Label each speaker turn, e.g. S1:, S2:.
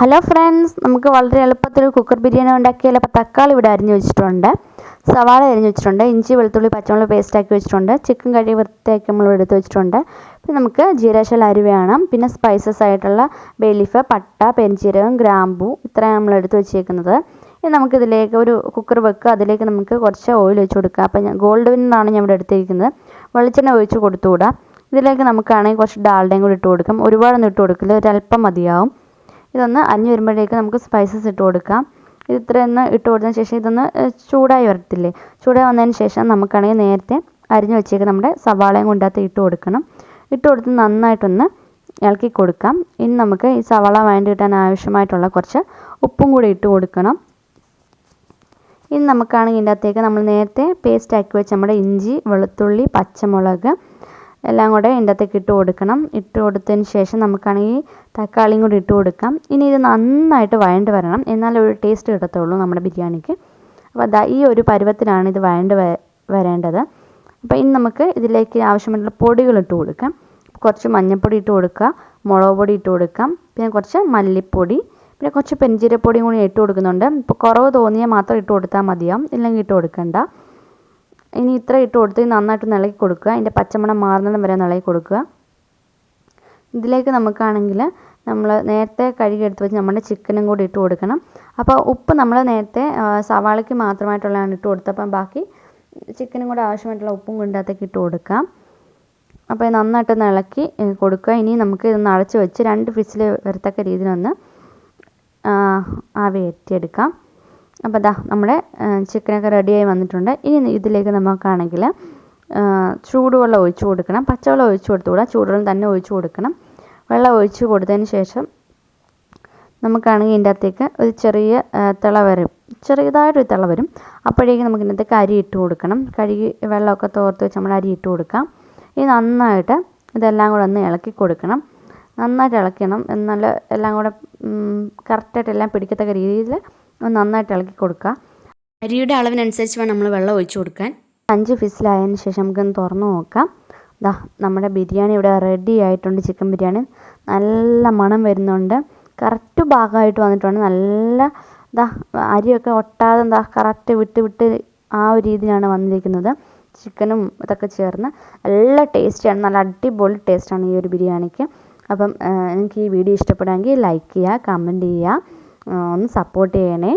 S1: Hello friends നമുക്ക് വളരെ എളുപ്പത്തിൽ കുക്കർ ബിരിയാണി ഉണ്ടാക്കിയാൽ അപ്പോൾ തക്കാളി ഇവിടെ അരിഞ്ഞു വെച്ചിട്ടുണ്ട്. സവാള അരിഞ്ഞു വെച്ചിട്ടുണ്ട്. ഇഞ്ചി വെളുത്തുള്ളി പച്ചമുളക് പേസ്റ്റാക്കി വെച്ചിട്ടുണ്ട്. ചിക്കൻ കഴുകി വൃത്തിയാക്കി നമ്മൾ എടുത്ത് വെച്ചിട്ടുണ്ട്. പിന്നെ നമുക്ക് ജീരകശാല അരി വേണം. പിന്നെ സ്പൈസസ് ആയിട്ടുള്ള ബേലീഫ് പട്ട പെരിഞ്ചീരകം ഗ്രാമ്പു ഇത്രയാണ് നമ്മൾ എടുത്ത് വെച്ചേക്കുന്നത്. ഇനി നമുക്കിതിലേക്ക് ഒരു കുക്കർ വെക്കുക. അതിലേക്ക് നമുക്ക് കുറച്ച് ഓയിൽ ഒഴിച്ച് കൊടുക്കുക. അപ്പോൾ ഞാൻ ഗോൾഡ് വിന്നാണ് ഞാൻ ഇവിടെ എടുത്തിരിക്കുന്നത് വെളിച്ചെണ്ണ ഒഴിച്ച് കൊടുത്തുകൂടാ ഇതിലേക്ക് നമുക്കാണെങ്കിൽ കുറച്ച് ഡാൽഡയും കൂടി ഇട്ട് കൊടുക്കാം. ഒരുപാടൊന്നും ഇട്ട് കൊടുക്കില്ല. ഒരല്പം മതിയാവും. ഇതൊന്ന് അരിഞ്ഞ് വരുമ്പോഴേക്ക് നമുക്ക് സ്പൈസസ് ഇട്ട് കൊടുക്കാം. ഇത് ഇത്രയൊന്ന് ഇട്ട് കൊടുത്തതിന് ശേഷം ഇതൊന്ന് ചൂടായി വരത്തില്ലേ? ചൂടായി വന്നതിന് ശേഷം നമുക്കാണെങ്കിൽ നേരത്തെ അരിഞ്ഞു വെച്ചേക്ക് നമ്മുടെ സവാളയും കൊണ്ടകത്ത് ഇട്ട് കൊടുക്കണം. ഇട്ട് കൊടുത്ത് നന്നായിട്ടൊന്ന് ഇളക്കി കൊടുക്കാം. ഇനി നമുക്ക് ഈ സവാള വേണ്ടി കിട്ടാൻ ആവശ്യമായിട്ടുള്ള കുറച്ച് ഉപ്പും കൂടി ഇട്ട് കൊടുക്കണം. ഇനി നമുക്കാണെങ്കിൽ ഇതിന്റെ അകത്തേക്ക് നമ്മൾ നേരത്തെ പേസ്റ്റ് ആക്കി വെച്ച നമ്മുടെ ഇഞ്ചി വെളുത്തുള്ളി പച്ചമുളക് എല്ലാം കൂടെ ഇതിന്റെ ഇട്ട് കൊടുക്കണം. ഇട്ട് കൊടുത്തതിന് ശേഷം നമുക്കാണെങ്കിൽ തക്കാളിയും കൂടി ഇട്ട് കൊടുക്കാം. ഇനി ഇത് നന്നായിട്ട് വഴണ്ട് വരണം. എന്നാലേ ഒരു ടേസ്റ്റ് കിട്ടത്തുള്ളൂ നമ്മുടെ ബിരിയാണിക്ക്. അപ്പോൾ അതാ ഈ ഒരു പരുവത്തിലാണ് ഇത് വഴണ്ട് വരേണ്ടത്. അപ്പോൾ ഇനി നമുക്ക് ഇതിലേക്ക് ആവശ്യമായിട്ടുള്ള പൊടികൾ ഇട്ട് കൊടുക്കാം. കുറച്ച് മഞ്ഞൾപ്പൊടി ഇട്ട് കൊടുക്കുക. മുളക് പൊടി ഇട്ട് കൊടുക്കാം. പിന്നെ കുറച്ച് മല്ലിപ്പൊടി. പിന്നെ കുറച്ച് പെരിഞ്ചീരപ്പൊടിയും കൂടി ഇട്ട് കൊടുക്കുന്നുണ്ട്. ഇപ്പോൾ കുറവ് തോന്നിയാൽ മാത്രം ഇട്ട് കൊടുത്താൽ മതിയാവും. ഇല്ലെങ്കിൽ ഇട്ട് കൊടുക്കണ്ട. ഇനി ഇത്ര ഇട്ട് കൊടുത്ത് നന്നായിട്ട് ഇളക്കി കൊടുക്കുക. അതിന്റെ പച്ചമണം മാറുന്നതും വരെ ഇളക്കി കൊടുക്കുക. ഇതിലേക്ക് നമുക്കാണെങ്കിൽ നമ്മൾ നേരത്തെ കഴുകി എടുത്ത് വെച്ച് നമ്മുടെ ചിക്കനും കൂടി ഇട്ട് കൊടുക്കണം. അപ്പോൾ ഉപ്പ് നമ്മൾ നേരത്തെ സവാളയ്ക്ക് മാത്രമായിട്ടുള്ളതാണ് ഇട്ട് കൊടുത്തത്. അപ്പം ബാക്കി ചിക്കനും കൂടെ ആവശ്യമായിട്ടുള്ള ഉപ്പും കൊണ്ടകത്തേക്ക് ഇട്ട് കൊടുക്കാം അപ്പോൾ നന്നായിട്ടൊന്ന് ഇളക്കി കൊടുക്കുക. ഇനി നമുക്ക് ഇതൊന്ന് അടച്ച് വെച്ച് രണ്ട് ഫിസിൽ വരത്തക്ക രീതിയിലൊന്ന് ആവി എത്തിയെടുക്കാം അപ്പോൾ ദാ നമ്മുടെ ചിക്കനൊക്കെ റെഡിയായി വന്നിട്ടുണ്ട്. ഇനി ഇതിലേക്ക് നമുക്കാണെങ്കിൽ ചൂടുവെള്ളം ഒഴിച്ചു കൊടുക്കണം. പച്ചവെള്ളം ഒഴിച്ചു കൊടുത്തുകൂടാ. ചൂടുവെള്ളം തന്നെ ഒഴിച്ചു കൊടുക്കണം. വെള്ളം ഒഴിച്ചു കൊടുത്തതിന് ശേഷം നമുക്കാണെങ്കിൽ ഇതിന്റെ അകത്തേക്ക് ഒരു ചെറിയ തിള വരും. ചെറിയതായിട്ടൊരു തിള വരും. അപ്പോഴേക്കും നമുക്ക് ഇതിനകത്തേക്ക് അരി ഇട്ട് കൊടുക്കണം. കഴുകി വെള്ളമൊക്കെ തോർത്ത് വെച്ച് നമ്മൾ അരി ഇട്ട് കൊടുക്കാം. ഇത് നന്നായിട്ട് ഇതെല്ലാം കൂടെ ഒന്ന് ഇളക്കി കൊടുക്കണം. നന്നായിട്ട് ഇളക്കണം. നല്ല എല്ലാം കൂടെ കറക്റ്റായിട്ട് എല്ലാം പിടിക്കത്തക്ക രീതിയിൽ നന്നായിട്ട് ഇളക്കി കൊടുക്കുക.
S2: അരിയുടെ അളവിനനുസരിച്ച് വേണം നമ്മൾ വെള്ളം ഒഴിച്ചു കൊടുക്കാൻ.
S1: അഞ്ച് ഫിസിലായതിന് ശേഷം നമുക്കൊന്ന് തുറന്ന് നോക്കാം. ദാ നമ്മുടെ ബിരിയാണി ഇവിടെ റെഡി ആയിട്ടുണ്ട് ചിക്കൻ ബിരിയാണി. നല്ല മണം വരുന്നുണ്ട്. കറക്റ്റ് ഭാഗമായിട്ട് വന്നിട്ടുണ്ട്. നല്ല ദാ അരിയൊക്കെ ഒട്ടാതെ എന്താ കറക്റ്റ് വിട്ട് വിട്ട് ആ ഒരു രീതിയിലാണ് വന്നിരിക്കുന്നത്. ചിക്കനും ഇതൊക്കെ ചേർന്ന് നല്ല ടേസ്റ്റിയാണ് നല്ല അടിപൊളി ടേസ്റ്റാണ് ഈ ഒരു ബിരിയാണിക്ക്. അപ്പം എനിക്ക് ഈ വീഡിയോ ഇഷ്ടപ്പെടുമെങ്കിൽ ലൈക്ക് ചെയ്യുക കമന്റ് ചെയ്യുക. ഒന്ന് സപ്പോർട്ട് ചെയ്യണേ